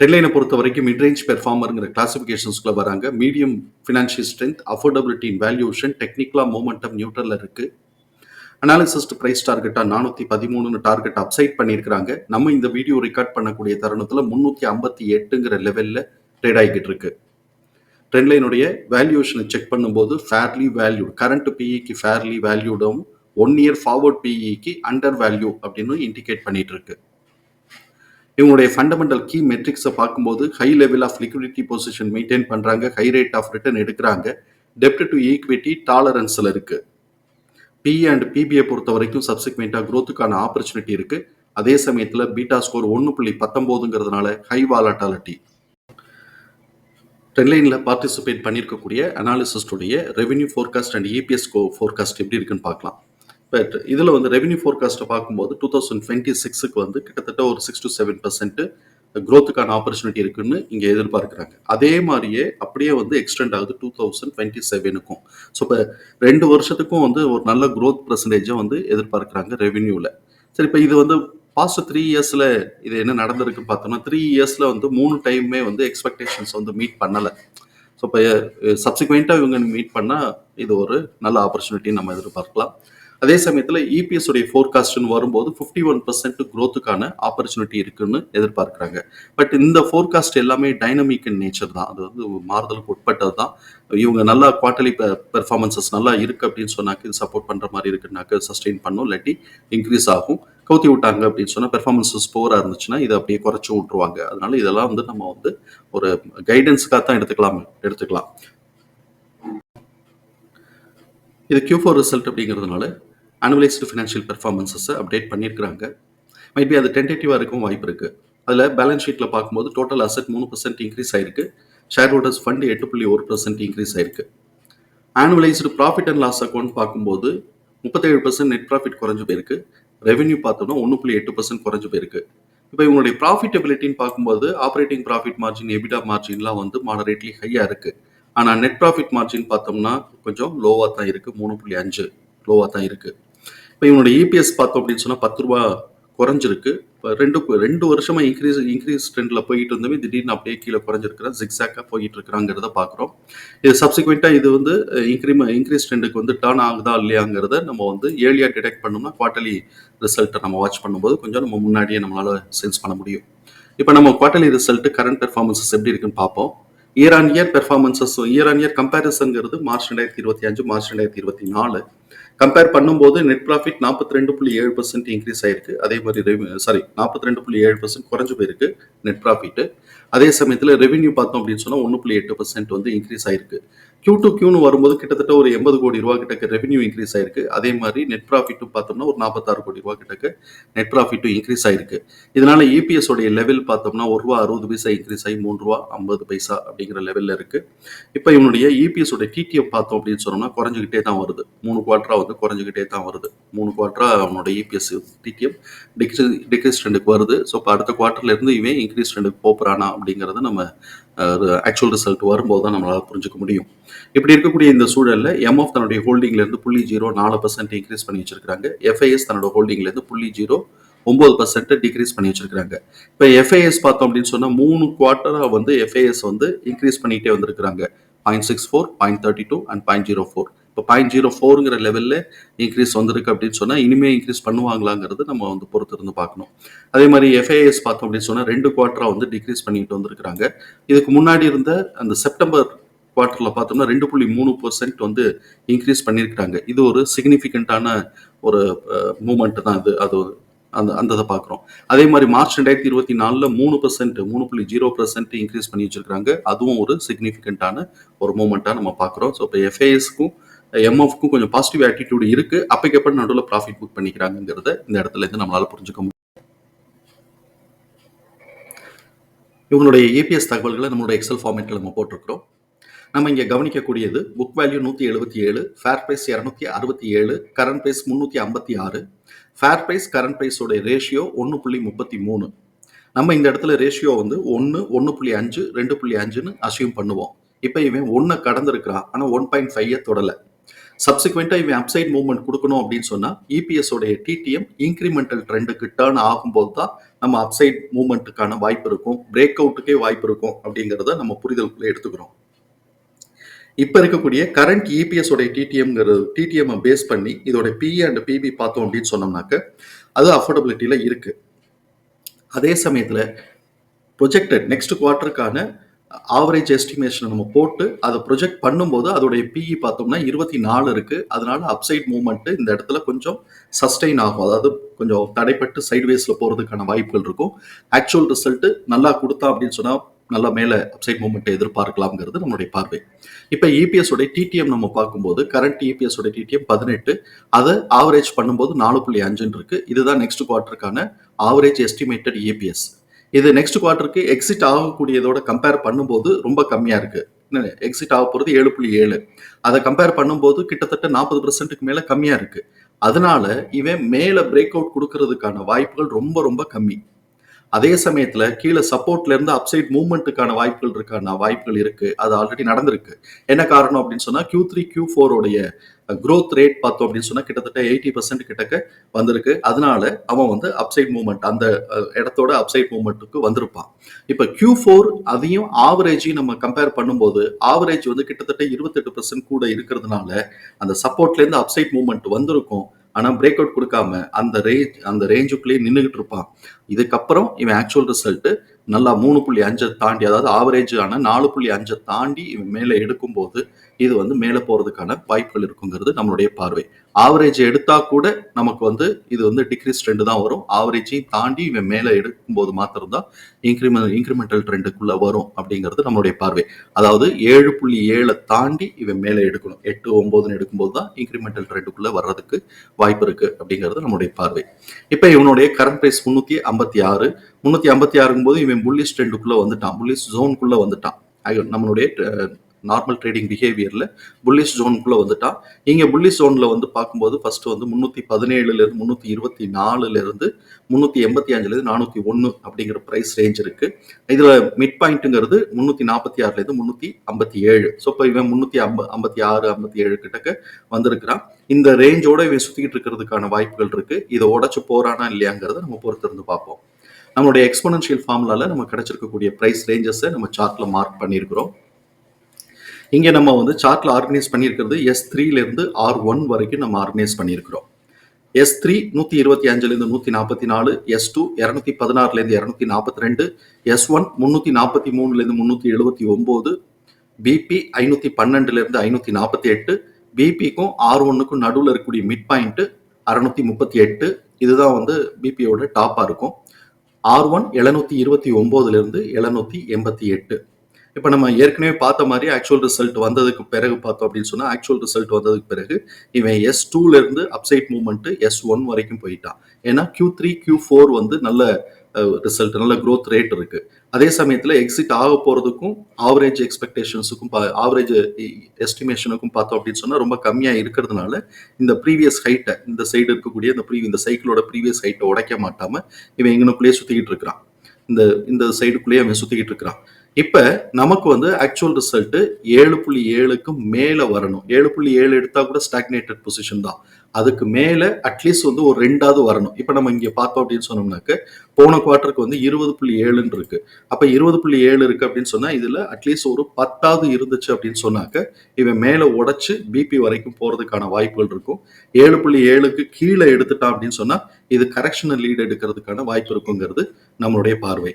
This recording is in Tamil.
டெட்லைனை பொறுத்த வரைக்கும் மிட்ரேஞ்ச் பெர்ஃபார்மருங்கிற கிளாசிஃபிகேஷன்ஸ்குள்ள வராங்க. Medium financial strength affordability in valuation டெக்னிக்கலா மூமெண்டம் நியூட்ரலில் இருக்கு. அனாலிசிஸ்ட் ப்ரைஸ் டார்கெட்டாக நானூற்றி பதிமூணுன்னு டார்கெட் அப்சைட் பண்ணியிருக்கிறாங்க. நம்ம இந்த வீடியோ ரெக்கார்ட் பண்ணக்கூடிய தருணத்தில் முந்நூற்றி ஐம்பத்தி எட்டுங்கிற லெவலில் ட்ரேட் ஆகிக்கிட்டு இருக்கு. ட்ரெண்ட்லைனுடைய வேல்யூஷனை செக் பண்ணும்போது ஃபேர்லி வேல்யூ கரண்ட் பிஇக்கு ஃபேர்லி வேல்யூடும் ஒன் இயர் ஃபார்வர்ட் பிஇக்கு அண்டர் வேல்யூ அப்படின்னு இண்டிகேட் பண்ணிட்டு இருக்கு. இவங்களுடைய ஃபண்டமெண்டல் கீ மெட்ரிக்ஸை பார்க்கும்போது high level of liquidity position maintain பண்ணுறாங்க ஹை ரேட் ஆஃப் ரிட்டர்ன் எடுக்கிறாங்க. டெப்ட் டு ஈக்விட்டி டாலரன்ஸில் இருக்குது பி அண்ட் பிபிஐ பொறுத்த வரைக்கும் சப்சிக்வெண்ட்டாக க்ரோத்துக்கான ஆப்பர்ச்சுனிட்டி இருக்குது அதே சமயத்தில் பீட்டா ஸ்கோர் ஒன்று புள்ளி பத்தொம்போதுங்கிறதுனால ஹை வாலட்டாலிட்டி ட்ரெண்ட்லைனில் பார்ட்டிசிபேட் பண்ணியிருக்கக்கூடிய அனாலிசிஸ்டுடைய revenue forecast and EPS go forecast எப்படி இருக்குன்னு பார்க்கலாம். பட் இதில் வந்து ரெவென்யூ ஃபோர்காஸ்ட்டை பார்க்கும்போது டூ தௌசண்ட் டுவெண்ட்டி சிக்ஸுக்கு வந்து கிட்டத்தட்ட ஒரு சிக்ஸ் டு செவன் பர்சன்ட் க்ரோத்துக்கான ஆப்பர்ச்சுனிட்டி இருக்குன்னு இங்கே எதிர்பார்க்குறாங்க. அதே மாதிரியே அப்படியே வந்து எக்ஸ்டெண்ட் ஆகுது டூ தௌசண்ட் டுவெண்ட்டி செவனுக்கும் ஸோ இப்போ ரெண்டு வருஷத்துக்கும் வந்து ஒரு நல்ல க்ரோத் பர்சன்டேஜை வந்து எதிர்பார்க்குறாங்க ரெவென்யூவில் சரி இப்போ இது வந்து பாஸ்ட் த்ரீ இயர்ஸில் இது என்ன நடந்திருக்கு பார்த்தோம்னா த்ரீ இயர்ஸில் வந்து மூணு டைமுமே வந்து எக்ஸ்பெக்டேஷன்ஸ் வந்து மீட் பண்ணலை. ஸோ இப்போ சப்சிக்வெண்ட்டாக இவங்க மீட் பண்ணால் இது ஒரு நல்ல ஆப்பர்ச்சுனிட்டி நம்ம எதிர்பார்க்கலாம். அதே சமயத்தில் இபிஎஸ் உடைய ஃபோர்காஸ்ட்னு வரும்போது ஃபிஃப்டி ஒன் பர்சன்ட் க்ரோத்துக்கான ஆப்பர்ச்சுனிட்டி இருக்குன்னு எதிர்பார்க்குறாங்க. பட் இந்த ஃபோர்காஸ்ட் எல்லாமே டைனமிக் இன் நேச்சர் தான். அது வந்து மாறுதலுக்கு உட்பட்டது தான். இவங்க நல்லா குவார்டர்லி பெர்ஃபார்மன்சஸ் நல்லா இருக்குது அப்படின்னு சொன்னாக்க இது சப்போர்ட் பண்ணுற மாதிரி இருக்குனாக்க சஸ்டெயின் பண்ணும். இல்லாட்டி இன்க்ரீஸ் ஆகும். கவுத்தி விட்டாங்க அப்படின்னு சொன்னால் பெர்ஃபார்மன்ஸஸ் போராக இருந்துச்சுன்னா இதை அப்படியே குறைச்சி விட்ருவாங்க அதனால இதெல்லாம் வந்து நம்ம வந்து ஒரு கைடன்ஸுக்காக தான் எடுத்துக்கலாம் எடுத்துக்கலாம். இது கியூ ஃபோர் ரிசல்ட் அப்படிங்கிறதுனால அனுவலைஸ்டு ஃபினான்ஷியல் பெர்ஃபார்மன்ஸஸை அப்டேட் பண்ணியிருக்கிறாங்க. மேபி அது டென்டேட்டிவாக இருக்கும் வாய்ப்பு இருக்குது அதில் பேலன்ஸ் ஷீட்டில் பார்க்கும்போது டோட்டல் அசெட் மூணு பர்சன்ட் இன்க்ரீஸ் ஆயிருக்கு. ஷேர் ஹோல்டர்ஸ் ஃபண்ட் எட்டு புள்ளி ஒரு பர்சன்ட் இன்க்ரீஸ் ஆயிருக்கு. Annualised profit and loss account பார்க்கும்போது முப்பத்தேழு பர்சன்ட் நெட் ப்ராஃபிட் குறைஞ்சு போயிருக்கு. ரெவென்யூ பார்த்தோம்னா ஒன்று புள்ளி எட்டு பர்சன்ட் குறைஞ்சு போயிருக்கு. இப்போ இவங்களுடைய ப்ராஃபிட்டபிலிட்டின்னு பார்க்கும்போது ஆப்ரேட்டிங் ப்ராஃபிட் மார்ஜின் எபிடா மார்ஜின்லாம் வந்து மாடரேட்லி ஹையாக இருக்குது ஆனால் நெட் ப்ராஃபிட் மார்ஜின் பார்த்தோம்னா கொஞ்சம் லோவாக தான் இருக்குது மூணு புள்ளி அஞ்சு லோவாக தான் இருக்குது இப்போ இவனோட இபிஎஸ் பார்த்தோம் அப்படின்னு சொன்னால் பத்து ரூபா குறைஞ்சிருக்கு. இப்போ ரெண்டு ரெண்டு வருஷமா இன்க்ரீஸ் இன்க்ரீஸ் ட்ரெண்டில் போயிட்டு இருந்தவே திடீர்னு அப்படியே கீழே குறைஞ்சிருக்கிறா ஜிக்ஸாக்காக போயிட்டு இருக்கிறாங்கிறத பார்க்குறோம். இது சப்சிக்வெண்ட்டாக இது வந்து இன்க்ரிம இன்க்ரீஸ் ட்ரெண்டுக்கு வந்து டர்ன் ஆகுதா இல்லையாங்கிறத நம்ம வந்து ஏர்லியாக டிடெக்ட் பண்ணோம்னா குவார்ட்டர்லி ரிசல்ட்டை நம்ம வாட்ச் பண்ணும்போது கொஞ்சம் நம்ம முன்னாடியே நம்மளால் சென்ஸ் பண்ண முடியும். இப்போ நம்ம குவார்ட்டர்லி ரிசல்ட் கரண்ட் பெர்ஃபார்மன்ஸஸ் எப்படி இருக்குன்னு பார்ப்போம். Year on year performances year on year கம்பேரிசன்ங்கிறது March ரெண்டாயிரத்தி இருபத்தி அஞ்சு மார்ச் ரெண்டாயிரத்தி இருபத்தி நாலு. கம்பேர் பண்ணும்போது நெட் ப்ராஃபிட் நாற்பத்தி ரெண்டு புள்ளி ஏழு பர்சன்ட் இன்க்ரீஸ் ஆயிருக்கு. அதே மாதிரி சாரி நாற்பத்தி ரெண்டு புள்ளி ஏழு பர்சன்ட் குறைஞ்சு போயிருக்கு நெட் ப்ராஃபிட் அதே சமயத்தில் ரெவென்யூ பார்த்தோம் அப்படின்னு சொன்னால் ஒன்று புள்ளி எட்டு பர்சன்ட் வந்து இன்க்ரீஸ் ஆயிருக்கு. கியூ டு கியூன்னு வரும்போது கிட்டத்தட்ட ஒரு எண்பது கோடி ரூபா கிட்டக்கு ரெவென்யூ இன்க்ரீஸ் ஆயிருக்கு. அதே மாதிரி நெட் ப்ராஃபிட்டும் பார்த்தோம்னா ஒரு நாற்பத்தாறு கோடி ரூபா கிட்டக்கு நெட் ப்ராஃபிட்டும் இன்க்ரீஸ் ஆயிருக்கு. இதனால இபிஎஸ் உடைய லெவல் பார்த்தோம்னா ஒரு ரூபா அறுபது பைசா இன்க்ரீஸ் ஆகி மூணு ரூபா ஐம்பது பைசா அப்படிங்கிற லெவலில் இருக்கு. இப்போ இவனுடைய இபிஎஸ் உடைய டிடிஎம் பார்த்தோம் அப்படின்னு சொன்னோம்னா குறைஞ்சிக்கிட்டே தான் வருது. மூணு குவார்ட்டரா வந்து குறைஞ்சிக்கிட்டே தான் வருது. மூணு குவார்ட்டரா அவனோட இபிஎஸ் டிடிஎம் டிக்ரீஸ் டிக்ரீஸ் ட்ரெண்டுக்கு வருது. ஸோ இப்போ அடுத்த குவார்ட்டர்ல இருந்து இவன் இன்க்ரீஸ் ட்ரெண்டுக்கு போகிறானா அப்படிங்கிறத நம்ம ஆக்சுவல் ரிசல்ட் வரும்போது தான் நம்மளால் புரிஞ்சுக்க முடியும். இப்படி இருக்கக்கூடிய இந்த சூழலில் எம்எஃப் தன்னுடைய ஹோல்டிங்லேருந்து புள்ளி ஜீரோ நாலு பர்சன்ட் இன்க்ரீஸ் பண்ணி வச்சிருக்காங்க எஃப்ஐஎஸ் தன்னோட ஹோல்டிங்லேருந்து புள்ளி ஜீரோ ஒம்பது பர்சன்ட் டிக்ரீஸ் பண்ணி வச்சிருக்காங்க இப்போ எஃப்ஐஎஸ் பார்த்தோம் அப்படின்னு சொன்னால் மூணு குவார்ட்டராக வந்து எஃப்ஐஎஸ் வந்து இன்க்ரீஸ் பண்ணிகிட்டே வந்திருக்கிறாங்க. Point six four point thirty two and point zero four இப்போ பாயிண்ட் ஜீரோ ஃபோருங்கிற லெவலில் இன்க்ரீஸ் வந்திருக்கு அப்படின்னு சொன்னால் இனிமேல் இன்க்ரீஸ் பண்ணுவாங்களாங்கிறது நம்ம வந்து பொறுத்து இருந்து பார்க்கணும். அதே மாதிரி எஃப்ஐஎஸ் பார்த்தோம் அப்படின்னு சொன்னால் ரெண்டு குவார்ட்டராக வந்து டிக்ரீஸ் பண்ணிட்டு வந்திருக்கிறாங்க. இதுக்கு முன்னாடி இருந்த அந்த செப்டம்பர் குவார்ட்டரில் பார்த்தோம்னா ரெண்டு புள்ளி மூணு பர்சன்ட் வந்து இன்க்ரீஸ் பண்ணியிருக்கிறாங்க இது ஒரு சிக்னிஃபிகண்ட்டான ஒரு மூமெண்ட் தான் அது. அது அந்த அந்த இதை பார்க்குறோம். அதே மாதிரி மார்ச் ரெண்டாயிரத்தி இருபத்தி நாலில் மூணு பர்சன்ட் மூணு புள்ளி ஜீரோ பர்சன்ட் இன்க்ரீஸ் பண்ணி வச்சிருக்காங்க அதுவும் ஒரு சிக்னிஃபிகண்ட்டான ஒரு மூமெண்ட்டாக நம்ம பார்க்குறோம். ஸோ இப்போ எஃப்ஐஎஸ்க்கும் எம்எஃப்க்கும் கொஞ்சம் பாசிட்டிவ் ஆட்டிடியூட் இருக்கு. அப்பைக்கு நடுவில் ப்ராஃபிட் புக் பண்ணிக்கிறாங்கிறத இந்த இடத்துல இருந்து நம்மளால புரிஞ்சுக்க முடியும். இவங்களுடைய ஏபிஎஸ் தகவல்களை நம்மளுடைய எக்ஸல் ஃபார்மேட்டில் நம்ம போட்டிருக்கிறோம். நம்ம இங்கே கவனிக்கக்கூடியது புக் வேல்யூ நூற்றி எழுபத்தி ஏழு ஃபேர் ப்ரைஸ் இரநூத்தி அறுபத்தி ஏழு கரண்ட் ப்ரைஸ் முந்நூற்றி ஐம்பத்தி ஆறு ஃபேர் ப்ரைஸ் கரண்ட் ப்ரைஸோட ரேஷியோ ஒன்று புள்ளி முப்பத்தி மூணு. நம்ம இந்த இடத்துல ரேஷியோ வந்து ஒன்று ஒன்று புள்ளி அஞ்சு ரெண்டு புள்ளி அஞ்சுன்னு அசியூம் பண்ணுவோம். இப்போ இவன் ஒன்றை கடந்திருக்கிறான் ஆனால் ஒன் பாயிண்ட் ஃபைவ் தொடலை. சப்சிக்வெண்ட்டாக இவன் அப்சைட் மூவ்மெண்ட் கொடுக்கணும் அப்படின்னு சொன்னால் இபிஎஸ்ஸோடைய டிடிஎம் இன்க்ரிமெண்டல் ட்ரெண்டுக்கு டேர்ன் ஆகும்போது தான் நம்ம அப்சைட் மூவ்மெண்ட்டுக்கான வாய்ப்பு இருக்கும். பிரேக் அவுட்டுக்கே வாய்ப்பு இருக்கும் அப்படிங்கிறத நம்ம புரிதலுக்குள்ளே எடுத்துக்கிறோம். இப்போ இருக்கக்கூடிய கரண்ட் இபிஎஸ் உடைய டிடிஎம்ங்கிறது டிடிஎம் பேஸ் பண்ணி இதோட பிஇ அண்ட் பிபி பார்த்தோம் அப்படின்னு சொன்னோம்னாக்க அது அஃபோர்டபிலிட்டியில் இருக்குது அதே சமயத்தில் ப்ரொஜெக்டட் நெக்ஸ்ட் குவார்ட்டருக்கான ஆவரேஜ் எஸ்டிமேஷன் நம்ம போட்டு அதை ப்ரொஜெக்ட் பண்ணும்போது அதோடைய பிஇ பார்த்தோம்னா இருபத்தி நாலு இருக்கு. அதனால அப்சைட் மூவ்மெண்ட் இந்த இடத்துல கொஞ்சம் சஸ்டெயின் ஆகும். அதாவது கொஞ்சம் தடைப்பட்டு சைட்வேஸில் போகிறதுக்கான வாய்ப்புகள் இருக்கும். ஆக்சுவல் ரிசல்ட் நல்லா கொடுத்தா அப்படின்னு சொன்னால் நல்லா மேலே அப்சைட் மூவ்மெண்ட்டை எதிர்பார்க்கலாம்ங்கிறது நம்மளுடைய பார்வை. இப்போ இபிஎஸ் உடைய டிடிஎம் நம்ம பார்க்கும்போது கரண்ட் இபிஎஸ் உடைய டிடிஎம் பதினெட்டு அதை ஆவரேஜ் பண்ணும்போது நாலு புள்ளி அஞ்சுன்னு இருக்கு. இதுதான் நெக்ஸ்ட் குவார்ட்டருக்கான ஆவரேஜ் எஸ்டிமேட்டட் இபிஎஸ் இது நெக்ஸ்ட் குவார்ட்டருக்கு எக்ஸிட் ஆகக்கூடியதோட கம்பேர் பண்ணும்போது ரொம்ப கம்மியாக இருக்கு. எக்ஸிட் ஆக போகிறது ஏழு புள்ளி ஏழு. அதை கம்பேர் பண்ணும்போது கிட்டத்தட்ட நாற்பது பர்சன்ட்டுக்கு மேலே கம்மியாக இருக்கு. அதனால இவன் மேலே பிரேக் அவுட் கொடுக்கறதுக்கான வாய்ப்புகள் ரொம்ப ரொம்ப கம்மி. அதே சமயத்துல கீழே சப்போர்ட்ல இருந்து அப்சைட் மூவ்மெண்ட்டுக்கான வாய்ப்புகள் இருக்கான வாய்ப்புகள் இருக்கு. அது ஆல்ரெடி நடந்திருக்கு. என்ன காரணம் அப்படின்னு சொன்னா கியூ த்ரீ கியூ ஃபோரோடைய க்ரோத் ரேட் பார்த்தோம் அப்படின்னு சொன்னா கிட்டத்தட்ட எயிட்டி பர்சன்ட் கிட்டக்க வந்திருக்கு. அதனால அவன் வந்து அப்சைட் மூவ்மெண்ட் அந்த இடத்தோட அப்சைட் மூவ்மெண்ட்டுக்கு வந்திருப்பான். இப்போ கியூ ஃபோர் அதையும் ஆவரேஜையும் நம்ம கம்பேர் பண்ணும்போது ஆவரேஜ் வந்து கிட்டத்தட்ட இருபத்தெட்டு பர்சன்ட் கூட இருக்கிறதுனால அந்த சப்போர்ட்லேருந்து அப்சைட் மூவ்மெண்ட் வந்திருக்கும். ஆனா பிரேக் அவுட் கொடுக்காம அந்த ரேஞ்ச் அந்த ரேஞ்சுக்குள்ளேயே நின்றுகிட்டு இருப்பான். இதுக்கப்புறம் இவன் ஆக்சுவல் ரிசல்ட் நல்லா மூணு புள்ளி அஞ்சை தாண்டி அதாவது ஆவரேஜ் ஆன நாலு புள்ளி அஞ்சை தாண்டி இவன் மேலே எடுக்கும்போது இது வந்து மேலே போறதுக்கான வாய்ப்புகள் இருக்குங்கிறது நம்மளுடைய பார்வை. ஆவரேஜ் எடுத்தா கூட நமக்கு வந்து இது வந்து டிக்ரீஸ் ட்ரெண்டு தான் வரும். ஆவரேஜையும் தாண்டி இவன் மேலே எடுக்கும்போது மாத்திரம்தான் இன்க்ரிமெண்ட் இன்க்ரிமெண்டல் ட்ரெண்டுக்குள்ள வரும் அப்படிங்கிறது நம்மளுடைய பார்வை. அதாவது ஏழு புள்ளி ஏழை தாண்டி இவன் மேலே எடுக்கணும். எட்டு ஒன்பதுன்னு எடுக்கும்போது தான் இன்க்ரிமெண்டல் ட்ரெண்டுக்குள்ள வர்றதுக்கு வாய்ப்பு இருக்கு அப்படிங்கிறது நம்மளுடைய பார்வை. இப்போ இவனுடைய கரண்ட் பிரைஸ் முன்னூத்தி ஐம்பத்தி ஆறு. முன்னூத்தி ஐம்பத்தி ஆறுங்கும் போது இவன் புல்லிஷ் ட்ரெண்டுக்குள்ள வந்துட்டான். புல்லிஷ் ஜோனுக்குள்ள வந்துட்டான். நம்மளுடைய நார்மல் ட்ரேடிங் பிஹேவியரில் புல்லிஷ் ஜோனுக்குள்ளே வந்துட்டா. இங்கே புல்லிஷ் ஜோனில் வந்து பார்க்கும்போது ஃபர்ஸ்ட் வந்து முந்நூற்றி பதினேழுல இருந்து இருபத்தி நாலுலேருந்து முந்நூற்றி எண்பத்தி அஞ்சுலேருந்து நானூற்றி ஒன்று அப்படிங்கிற ப்ரைஸ் ரேஞ்ச் இருக்குது இதில் மிட் பாயிண்ட்டுங்கிறது முந்நூற்றி நாற்பத்தி ஆறுலேருந்து முந்நூற்றி ஐம்பத்தி ஏழு. ஸோ இப்போ இவன் முந்நூற்றி ஐம்ப ஐம்பத்தி ஆறு ஐம்பத்தி ஏழு கிட்டக்க வந்திருக்கிறான். இந்த ரேஞ்சோட இவன் சுற்றிக்கிட்டு இருக்கிறதுக்கான வாய்ப்புகள் இருக்குது இதை உடச்சி போகிறானா இல்லையாங்கிறத நம்ம பொறுத்திருந்து பார்ப்போம். நம்மளுடைய எக்ஸ்போனன்ஷியல் ஃபார்முலாவில் நம்ம கிடைச்சிருக்கக்கூடிய ப்ரைஸ் ரேஞ்சஸை நம்ம சார்ட்டில் மார்க் பண்ணியிருக்கிறோம். இங்கே நம்ம வந்து சார்ட்ல ஆர்கனைஸ் பண்ணியிருக்கிறது எஸ் த்ரீலேருந்து ஆர் ஒன் வரைக்கும் நம்ம ஆர்கனைஸ் பண்ணியிருக்கிறோம். எஸ் த்ரீ நூத்தி இருபத்தி அஞ்சுலேருந்து நூற்றி நூத்தி நாற்பத்தி நாலு எஸ் டூ இரநூத்தி பதினாறுலேருந்து இரநூத்தி நாற்பத்தி ரெண்டு எஸ் ஒன் முன்னூத்தி நாற்பத்தி மூணுலேருந்து முந்நூற்றி முன்னூத்தி எழுபத்தி ஒன்பது பிபி ஐநூத்தி பன்னெண்டுலேருந்து ஐநூற்றி நாற்பத்தி எட்டு பிபிக்கும் ஆர் ஒன்னுக்கும் நடுவில் இருக்கக்கூடிய மிட் பாயிண்ட்டு அறுநூத்தி முப்பத்தி எட்டு. இதுதான் வந்து பிபியோட டாப்பாக இருக்கும். ஆர் ஒன் எழுநூத்தி இருபத்தி ஒம்போதுலேருந்து எழுநூற்றி எழுநூத்தி எண்பத்தி எட்டு. இப்போ நம்ம ஏற்கனவே பார்த்த மாதிரி ஆக்சுவல் ரிசல்ட் வந்ததுக்கு பிறகு பார்த்தோம் அப்படின்னு சொன்னால் ஆக்சுவல் ரிசல்ட் வந்ததுக்கு பிறகு இவன் எஸ் டூலேருந்து அப்சைட் மூவ்மெண்ட் எஸ் ஒன் வரைக்கும் போயிட்டான். ஏன்னா கியூ த்ரீ கியூ ஃபோர் வந்து நல்ல ரிசல்ட் நல்ல க்ரோத் ரேட் இருக்கு. அதே சமயத்தில் எக்ஸிட் ஆக போகிறதுக்கும் ஆவரேஜ் எக்ஸ்பெக்டேஷன்ஸுக்கும் ஆவரேஜ் எஸ்டிமேஷனுக்கும் பார்த்தோம் அப்படின்னு சொன்னால் ரொம்ப கம்மியாக இருக்கிறதுனால இந்த ப்ரீவியஸ் ஹைட்டை இந்த சைடு இருக்கக்கூடிய இந்த ப்ரீ இந்த சைக்கிளோட ப்ரீவியஸ் ஹைட்டை உடைக்க மாட்டாம இவன் இங்கனுக்குள்ளேயே சுற்றிக்கிட்டு இருக்கிறான். இந்த இந்த சைடுக்குள்ளேயே அவன் சுற்றிக்கிட்டு இருக்கிறான். இப்போ நமக்கு வந்து ஆக்சுவல் ரிசல்ட்டு ஏழு புள்ளி ஏழுக்கு மேலே வரணும். ஏழு புள்ளி ஏழு எடுத்தால் கூட ஸ்டாக்னேட்டட் பொசிஷன் தான். அதுக்கு மேலே அட்லீஸ்ட் வந்து ஒரு ரெண்டாவது வரணும். இப்போ நம்ம இங்கே பார்த்தோம் அப்படின்னு சொன்னோம்னாக்க போன குவார்ட்டருக்கு வந்து இருபது புள்ளி ஏழுன்னு இருக்கு. அப்போ இருபது புள்ளி ஏழு இருக்கு அப்படின்னு சொன்னால் இதில் அட்லீஸ்ட் ஒரு பத்தாவது இருந்துச்சு அப்படின்னு சொன்னாக்க இவன் மேலே உடைச்சு பிபி வரைக்கும் போகிறதுக்கான வாய்ப்புகள் இருக்கும். ஏழு புள்ளி ஏழுக்கு கீழே எடுத்துட்டான் அப்படின்னு சொன்னால் இது கரெக்ஷனல் லீடு எடுக்கிறதுக்கான வாய்ப்பு இருக்குங்கிறது நம்மளுடைய பார்வை.